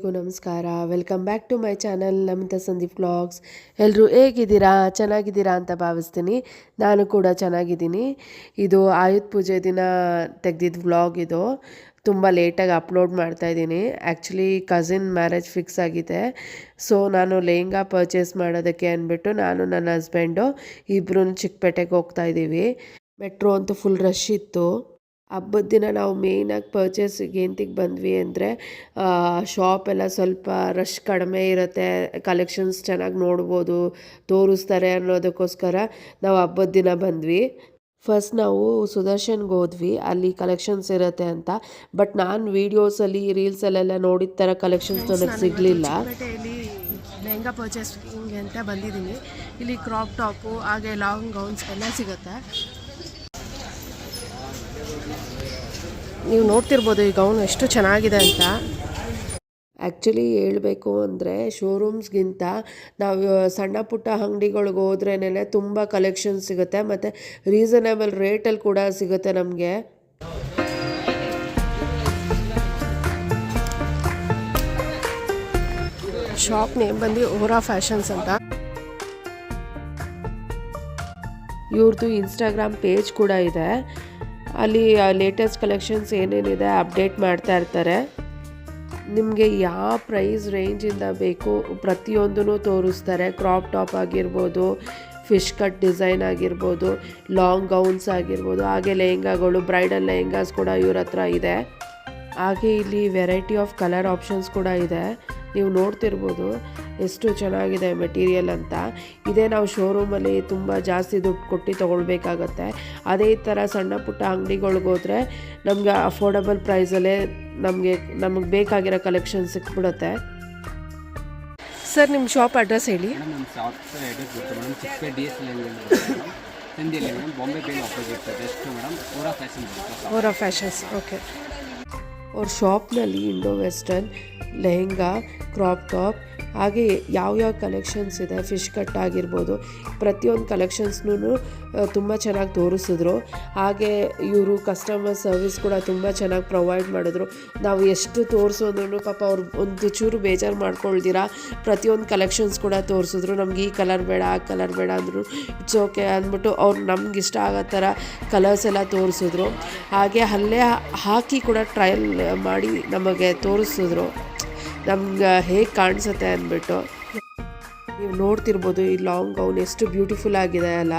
ಎಲ್ರಿಗೂ ನಮಸ್ಕಾರ. Welcome back to my channel Namita Sandeep vlogs ಎಲ್ಲರೂ ಹೇಗಿದ್ದೀರಾ? ಚೆನ್ನಾಗಿದ್ದೀರಾ ಅಂತ ಭಾವಿಸ್ತೀನಿ. ನಾನು ಕೂಡ ಚೆನ್ನಾಗಿದ್ದೀನಿ. ಇದು ಆಯುಧ ಪೂಜೆ ದಿನ ತೆಗೆದಿದ್ದ ವ್ಲಾಗ್ ಇದು. ತುಂಬ ಲೇಟಾಗಿ ಅಪ್ಲೋಡ್ ಮಾಡ್ತಾ ಇದ್ದೀನಿ. ಆ್ಯಕ್ಚುಲಿ ಕಸಿನ್ ಮ್ಯಾರೇಜ್ ಫಿಕ್ಸ್ ಆಗಿದೆ. ಸೊ ನಾನು ಲೆಹಂಗಾ ಪರ್ಚೇಸ್ ಮಾಡೋದಕ್ಕೆ ಅಂದ್ಬಿಟ್ಟು ನಾನು ನನ್ನ ಹಸ್ಬೆಂಡು ಇಬ್ಬರೂ ಚಿಕ್ಕಪೇಟೆಗೆ ಹೋಗ್ತಾ ಇದ್ದೀವಿ. ಮೆಟ್ರೋ ಅಂತೂ ಫುಲ್ ರಶ್ ಇತ್ತು. ಹಬ್ಬದ ದಿನ ನಾವು ಮೇಯ್ನಾಗಿ ಪರ್ಚೇಸಿಗೆ ಎಂತಿಗೆ ಬಂದ್ವಿ ಅಂದರೆ ಶಾಪ್ ಎಲ್ಲ ಸ್ವಲ್ಪ ರಶ್ ಕಡಿಮೆ ಇರುತ್ತೆ ಕಲೆಕ್ಷನ್ಸ್ ಚೆನ್ನಾಗಿ ನೋಡ್ಬೋದು ತೋರಿಸ್ತಾರೆ ಅನ್ನೋದಕ್ಕೋಸ್ಕರ ನಾವು ಹಬ್ಬದ ದಿನ ಬಂದ್ವಿ. ಫಸ್ಟ್ ನಾವು ಸುದರ್ಶನ್ಗೆ ಹೋದ್ವಿ ಅಲ್ಲಿ ಕಲೆಕ್ಷನ್ಸ್ ಇರುತ್ತೆ ಅಂತ ಬಟ್ ನಾನು ವೀಡಿಯೋಸಲ್ಲಿ ರೀಲ್ಸಲ್ಲೆಲ್ಲ ನೋಡಿದ ಥರ ಕಲೆಕ್ಷನ್ಸ್ ನನಗೆ ಸಿಗಲಿಲ್ಲ. ಲೆಹಂಗಾ ಪರ್ಚೇಸಿಂಗ್ ಅಂತ ಬಂದಿದ್ದೀನಿ. ಇಲ್ಲಿ ಕ್ರಾಪ್ ಟಾಪು ಹಾಗೆ ಲಾಂಗ್ ಗೌನ್ಸ್ ಎಲ್ಲ ಸಿಗುತ್ತೆ. ನೀವು ನೋಡ್ತಿರ್ಬೋದು ಈ ಗೌನ್ ಎಷ್ಟು ಚೆನ್ನಾಗಿದೆ ಅಂತ. ಆ್ಯಕ್ಚುಲಿ ಹೇಳಬೇಕು ಅಂದರೆ ಶೋರೂಮ್ಸ್ಗಿಂತ ನಾವು ಸಣ್ಣ ಪುಟ್ಟ ಅಂಗಡಿಗಳಿಗೆ ಹೋದ್ರೇನೆ ತುಂಬ ಕಲೆಕ್ಷನ್ ಸಿಗುತ್ತೆ ಮತ್ತು ರೀಸನೇಬಲ್ ರೇಟಲ್ಲಿ ಕೂಡ ಸಿಗುತ್ತೆ ನಮಗೆ. ಶಾಪ್ ನೇಮ್ ಬಂದು ಓರಾ ಫ್ಯಾಷನ್ಸ್ ಅಂತ. ಇವ್ರದ್ದು ಇನ್ಸ್ಟಾಗ್ರಾಮ್ ಪೇಜ್ ಕೂಡ ಇದೆ. ಅಲ್ಲಿ ಲೇಟೆಸ್ಟ್ ಕಲೆಕ್ಷನ್ಸ್ ಏನೇನಿದೆ ಅಪ್ಡೇಟ್ ಮಾಡ್ತಾ ಇರ್ತಾರೆ. ನಿಮಗೆ ಯಾವ ಪ್ರೈಸ್ ರೇಂಜಿಂದ ಬೇಕು ಪ್ರತಿಯೊಂದೂ ತೋರಿಸ್ತಾರೆ. ಕ್ರಾಪ್ ಟಾಪ್ ಆಗಿರ್ಬೋದು ಫಿಶ್ ಕಟ್ ಡಿಸೈನ್ ಆಗಿರ್ಬೋದು ಲಾಂಗ್ ಗೌನ್ಸ್ ಆಗಿರ್ಬೋದು, ಹಾಗೆ ಲೆಹಂಗಾಗಳು ಬ್ರೈಡಲ್ ಲೆಹಂಗಾಸ್ ಕೂಡ ಇವ್ರ ಹತ್ರ ಇದೆ. ಹಾಗೆ ಇಲ್ಲಿ ವೆರೈಟಿ ಆಫ್ ಕಲರ್ ಆಪ್ಷನ್ಸ್ ಕೂಡ ಇದೆ. ನೀವು ನೋಡ್ತಿರ್ಬೋದು ಎಷ್ಟು ಚೆನ್ನಾಗಿದೆ ಮೆಟೀರಿಯಲ್ ಅಂತ. ಇದೇ ನಾವು ಶೋರೂಮಲ್ಲಿ ತುಂಬ ಜಾಸ್ತಿ ದುಡ್ಡು ಕೊಟ್ಟು ತೊಗೊಳ್ಬೇಕಾಗತ್ತೆ. ಅದೇ ಥರ ಸಣ್ಣ ಪುಟ್ಟ ಅಂಗಡಿಗಳಿಗೋದ್ರೆ ನಮಗೆ ಅಫೋರ್ಡಬಲ್ ಪ್ರೈಸಲ್ಲೇ ನಮಗೆ ನಮಗೆ ಬೇಕಾಗಿರೋ ಕಲೆಕ್ಷನ್ ಸಿಕ್ಬಿಡುತ್ತೆ. ಸರ್ ನಿಮ್ಮ ಶಾಪ್ ಅಡ್ರೆಸ್ ಹೇಳಿ. ಬಾಂಬೆ ಓರಾ ಫ್ಯಾಷನ್ಸ್ ಓಕೆ ಅವ್ರ ಶಾಪ್ನಲ್ಲಿ Indo western, lehenga, crop top, ಹಾಗೆ ಯಾವ ಕಲೆಕ್ಷನ್ಸ್ ಇದೆ ಫಿಶ್ ಕಟ್ ಆಗಿರ್ಬೋದು, ಪ್ರತಿಯೊಂದು ಕಲೆಕ್ಷನ್ಸ್ನೂ ತುಂಬ ಚೆನ್ನಾಗಿ ತೋರಿಸಿದ್ರು. ಹಾಗೆ ಇವರು ಕಸ್ಟಮರ್ ಸರ್ವಿಸ್ ಕೂಡ ತುಂಬ ಚೆನ್ನಾಗಿ ಪ್ರೊವೈಡ್ ಮಾಡಿದ್ರು. ನಾವು ಎಷ್ಟು ತೋರಿಸೋದ್ರೂ ಪಾಪ ಅವ್ರು ಒಂದು ಚೂರು ಬೇಜಾರು ಮಾಡ್ಕೊಳ್ದಿರಾ. ಪ್ರತಿಯೊಂದು ಕಲೆಕ್ಷನ್ಸ್ ಕೂಡ ತೋರಿಸಿದ್ರು. ನಮ್ಗೆ ಈ ಕಲರ್ ಬೇಡ, ಆ ಕಲರ್ ಬೇಡ ಅಂದರು. ಇಟ್ಸ್ ಓಕೆ ಅಂದ್ಬಿಟ್ಟು ಅವ್ರು ನಮ್ಗೆ ಇಷ್ಟ ಆಗೋ ಥರ ಕಲರ್ಸ್ ಎಲ್ಲ ತೋರಿಸಿದ್ರು. ಹಾಗೆ ಅಲ್ಲೇ ಹಾಕಿ ಕೂಡ ಟ್ರಯಲ್ ಮಾಡಿ ನಮಗೆ ತೋರಿಸಿದ್ರು. ನಮ್ಗೆ ಹೇಗೆ ಕಾಣಿಸುತ್ತೆ ಅಂದ್ಬಿಟ್ಟು. ನೀವು ನೋಡ್ತಿರ್ಬೋದು ಈ ಲಾಂಗ್ ಗೌನ್ ಎಷ್ಟು ಬ್ಯೂಟಿಫುಲ್ ಆಗಿದೆ ಅಲ್ಲ.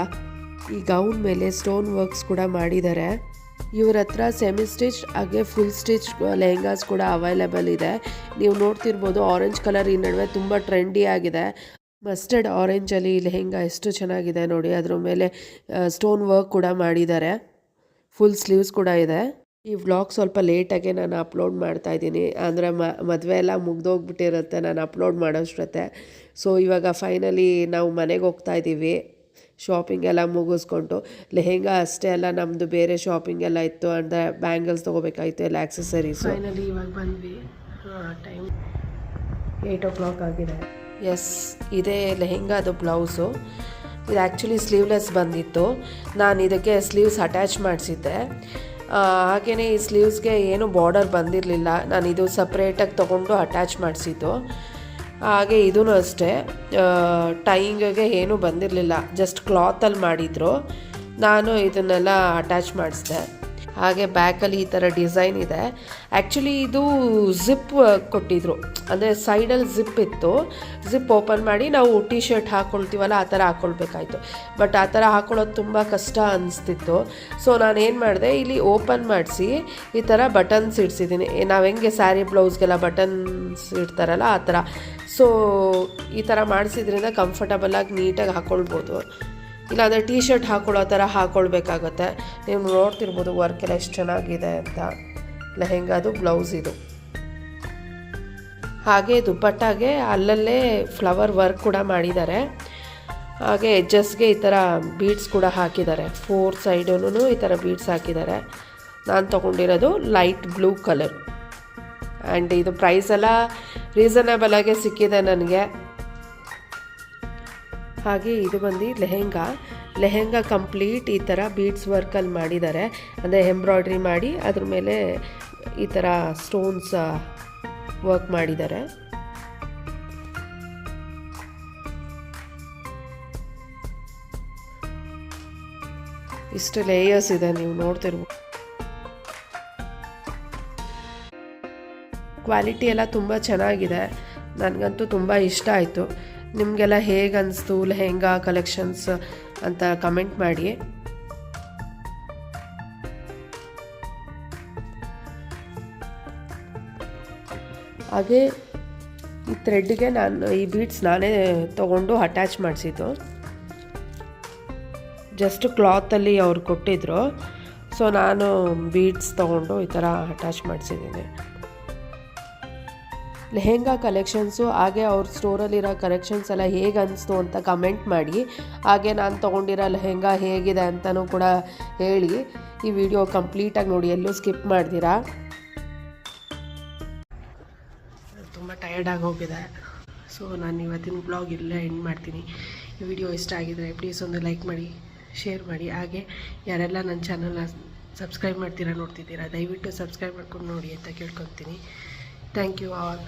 ಈ ಗೌನ್ ಮೇಲೆ ಸ್ಟೋನ್ ವರ್ಕ್ಸ್ ಕೂಡ ಮಾಡಿದ್ದಾರೆ. ಇವ್ರ ಹತ್ರ ಸೆಮಿ ಸ್ಟಿಚ್ ಹಾಗೆ ಫುಲ್ ಸ್ಟಿಚ್ ಲೆಹಂಗಾಸ್ ಕೂಡ ಅವೈಲೇಬಲ್ ಇದೆ. ನೀವು ನೋಡ್ತಿರ್ಬೋದು ಆರೆಂಜ್ ಕಲರ್ ಈ ನಡುವೆ ತುಂಬ ಟ್ರೆಂಡಿ ಆಗಿದೆ. ಮಸ್ಟರ್ಡ್ ಆರೆಂಜಲ್ಲಿ ಲೆಹಂಗಾ ಎಷ್ಟು ಚೆನ್ನಾಗಿದೆ ನೋಡಿ. ಅದ್ರ ಮೇಲೆ ಸ್ಟೋನ್ ವರ್ಕ್ ಕೂಡ ಮಾಡಿದ್ದಾರೆ. ಫುಲ್ ಸ್ಲೀವ್ಸ್ ಕೂಡ ಇದೆ. ಈ ವ್ಲಾಗ್ ಸ್ವಲ್ಪ ಲೇಟಾಗೆ ನಾನು ಅಪ್ಲೋಡ್ ಮಾಡ್ತಾ ಇದ್ದೀನಿ. ಅಂದರೆ ಮದುವೆ ಎಲ್ಲ ಮುಗ್ದೋಗ್ಬಿಟ್ಟಿರುತ್ತೆ ನಾನು ಅಪ್ಲೋಡ್ ಮಾಡೋಷ್ಟೊತ್ತೆ ಸೊ ಇವಾಗ ಫೈನಲಿ ನಾವು ಮನೆಗೆ ಹೋಗ್ತಾ ಇದ್ದೀವಿ. ಶಾಪಿಂಗ್ ಎಲ್ಲ ಮುಗಿಸ್ಕೊಂಡು. ಲೆಹೆಂಗಾ ಅಷ್ಟೇ ಅಲ್ಲ ನಮ್ಮದು ಬೇರೆ ಶಾಪಿಂಗ್ ಎಲ್ಲ ಇತ್ತು. ಅಂದರೆ ಬ್ಯಾಂಗಲ್ಸ್ ತೊಗೋಬೇಕಾಯಿತು ಎಲ್ಲ ಆ್ಯಕ್ಸಸರೀಸ್ ಫೈನಲಿ ಇವಾಗ ಬಂದ್ವಿ. ಟೈಮ್ ಏಯ್ಟ್ ಓ ಕ್ಲಾಕ್ ಆಗಿದೆ. ಎಸ್ ಇದೇ ಲೆಹೆಂಗಾದು ಬ್ಲೌಸು ಇದು ಆ್ಯಕ್ಚುಲಿ ಸ್ಲೀವ್ಲೆಸ್ ಬಂದಿತ್ತು. ನಾನು ಇದಕ್ಕೆ ಸ್ಲೀವ್ಸ್ ಅಟ್ಯಾಚ್ ಮಾಡಿಸಿದ್ದೆ. ಹಾಗೆಯೇ ಈ ಸ್ಲೀವ್ಸ್ಗೆ ಏನು ಬಾರ್ಡರ್ ಬಂದಿರಲಿಲ್ಲ. ನಾನು ಇದು ಸಪ್ರೇಟಾಗಿ ತೊಗೊಂಡು ಅಟ್ಯಾಚ್ ಮಾಡಿಸಿದ್ದು. ಹಾಗೆ ಇದೂ ಅಷ್ಟೇ. ಟೈಯಿಂಗ್ಗೆ ಏನೂ ಬಂದಿರಲಿಲ್ಲ. ಜಸ್ಟ್ ಕ್ಲಾತಲ್ಲಿ ಮಾಡಿದರು. ನಾನು ಇದನ್ನೆಲ್ಲ ಅಟ್ಯಾಚ್ ಮಾಡಿಸಿದೆ. ಹಾಗೆ ಬ್ಯಾಕಲ್ಲಿ ಈ ಥರ ಡಿಸೈನ್ ಇದೆ. ಆ್ಯಕ್ಚುಲಿ ಇದು ಜಿಪ್ ಕೊಟ್ಟಿದ್ರು. ಅಂದರೆ ಸೈಡಲ್ಲಿ ಜಿಪ್ ಇತ್ತು. ಜಿಪ್ ಓಪನ್ ಮಾಡಿ ನಾವು ಟಿ ಶರ್ಟ್ ಹಾಕ್ಕೊಳ್ತೀವಲ್ಲ ಆ ಥರ ಹಾಕ್ಕೊಳ್ಬೇಕಾಯ್ತು ಬಟ್ ಆ ಥರ ಹಾಕ್ಕೊಳ್ಳೋದು ತುಂಬ ಕಷ್ಟ ಅನಿಸ್ತಿತ್ತು. ಸೊ ನಾನು ಏನು ಮಾಡಿದೆ, ಇಲ್ಲಿ ಓಪನ್ ಮಾಡಿಸಿ ಈ ಥರ ಬಟನ್ಸ್ ಇಡ್ಸಿದ್ದೀನಿ. ನಾವು ಹೆಂಗೆ ಸ್ಯಾರಿ ಬ್ಲೌಸ್ಗೆಲ್ಲ ಬಟನ್ಸ್ ಇಡ್ತಾರಲ್ಲ, ಆ ಥರ. ಸೊ ಈ ಥರ ಮಾಡಿಸಿದ್ರಿಂದ ಕಂಫರ್ಟಬಲಾಗಿ ನೀಟಾಗಿ ಹಾಕ್ಕೊಳ್ಬೋದು ಇಲ್ಲಾಂದರೆ ಟೀ ಶರ್ಟ್ ಹಾಕೊಳ್ಳೋ ಥರ ಹಾಕ್ಕೊಳ್ಬೇಕಾಗತ್ತೆ ನೀವು ನೋಡ್ತಿರ್ಬೋದು ವರ್ಕ್ ಎಲ್ಲ ಎಷ್ಟು ಚೆನ್ನಾಗಿದೆ ಅಂತ. ಲೆಹೆಂಗಾದು ಬ್ಲೌಸ್ ಇದು. ಹಾಗೆ ದುಪ್ಪಟ್ಟಾಗೆ ಅಲ್ಲಲ್ಲೇ ಫ್ಲವರ್ ವರ್ಕ್ ಕೂಡ ಮಾಡಿದ್ದಾರೆ. ಹಾಗೆ ಎಡ್ಜಸ್ಗೆ ಈ ಥರ ಬೀಡ್ಸ್ ಕೂಡ ಹಾಕಿದ್ದಾರೆ. ಫೋರ್ ಸೈಡೂ ಈ ಥರ ಬೀಡ್ಸ್ ಹಾಕಿದ್ದಾರೆ. ನಾನು ತೊಗೊಂಡಿರೋದು ಲೈಟ್ ಬ್ಲೂ ಕಲರ್ ಆ್ಯಂಡ್ ಇದು ಪ್ರೈಸ್ ಎಲ್ಲ ರೀಸನಬಲಾಗೆ ಸಿಕ್ಕಿದೆ ನನಗೆ. ಹಾಗೆ ಇದು ಬಂದು ಲೆಹೆಂಗಾ. ಲೆಹೆಂಗಾ ಕಂಪ್ಲೀಟ್ ಈ ಥರ ಬೀಡ್ಸ್ ವರ್ಕಲ್ಲಿ ಮಾಡಿದ್ದಾರೆ. ಅಂದರೆ ಎಂಬ್ರಾಯ್ಡ್ರಿ ಮಾಡಿ ಅದ್ರ ಮೇಲೆ ಈ ಥರ ಸ್ಟೋನ್ಸ್ ವರ್ಕ್ ಮಾಡಿದ್ದಾರೆ. ಇಷ್ಟು ಲೇಯರ್ಸ್ ಇದೆ, ನೀವು ನೋಡ್ತಿರ್ಬೋದು. ಕ್ವಾಲಿಟಿ ಎಲ್ಲ ತುಂಬ ಚೆನ್ನಾಗಿದೆ. ನನಗಂತೂ ತುಂಬ ಇಷ್ಟ ಆಯಿತು. ನಿಮಗೆಲ್ಲ ಹೇಗೆ ಅನಿಸ್ತು? ಲೆಹೆಂಗಾ ಕಲೆಕ್ಷನ್ಸ್ ಅಂತ ಕಮೆಂಟ್ ಮಾಡಿ. ಹಾಗೆ ಈ ಥ್ರೆಡ್ಗೆ ನಾನು ಈ ಬೀಡ್ಸ್ ನಾನೇ ತೊಗೊಂಡು ಅಟ್ಯಾಚ್ ಮಾಡಿಸಿದ್ದು. ಜಸ್ಟ್ ಕ್ಲಾತಲ್ಲಿ ಅವ್ರು ಕೊಟ್ಟಿದ್ರು. ಸೊ ನಾನು ಬೀಡ್ಸ್ ತೊಗೊಂಡು ಈ ಥರ ಅಟ್ಯಾಚ್ ಮಾಡಿಸಿದ್ದೀನಿ. ಲೆಹೆಂಗಾ ಕಲೆಕ್ಷನ್ಸು, ಹಾಗೆ ಅವ್ರ ಸ್ಟೋರಲ್ಲಿರೋ ಕಲೆಕ್ಷನ್ಸ್ ಎಲ್ಲ ಹೇಗೆ ಅನಿಸ್ತು ಅಂತ ಕಮೆಂಟ್ ಮಾಡಿ. ಹಾಗೆ ನಾನು ತೊಗೊಂಡಿರೋ ಲೆಹೆಂಗಾ ಹೇಗಿದೆ ಅಂತಲೂ ಕೂಡ ಹೇಳಿ. ಈ ವಿಡಿಯೋ ಕಂಪ್ಲೀಟಾಗಿ ನೋಡಿ, ಎಲ್ಲೂ ಸ್ಕಿಪ್ ಮಾಡ್ತೀರಾ? ತುಂಬ ಟಯರ್ಡಾಗಿ ಹೋಗಿದೆ. ಸೊ ನಾನು ಇವತ್ತಿನ ಬ್ಲಾಗ್ ಇಲ್ಲೇ ಎಂಡ್ ಮಾಡ್ತೀನಿ. ಈ ವಿಡಿಯೋ ಇಷ್ಟ ಆಗಿದರೆ ಪ್ಲೀಸ್ ಒಂದು ಲೈಕ್ ಮಾಡಿ ಶೇರ್ ಮಾಡಿ. ಹಾಗೆ ಯಾರೆಲ್ಲ ನನ್ನ ಚಾನಲ್ನ ಸಬ್ಸ್ಕ್ರೈಬ್ ಮಾಡ್ತೀರಾ ನೋಡ್ತಿದ್ದೀರಾ, ದಯವಿಟ್ಟು ಸಬ್ಸ್ಕ್ರೈಬ್ ಮಾಡ್ಕೊಂಡು ನೋಡಿ ಅಂತ ಕೇಳ್ಕೊತೀನಿ. Thank you all.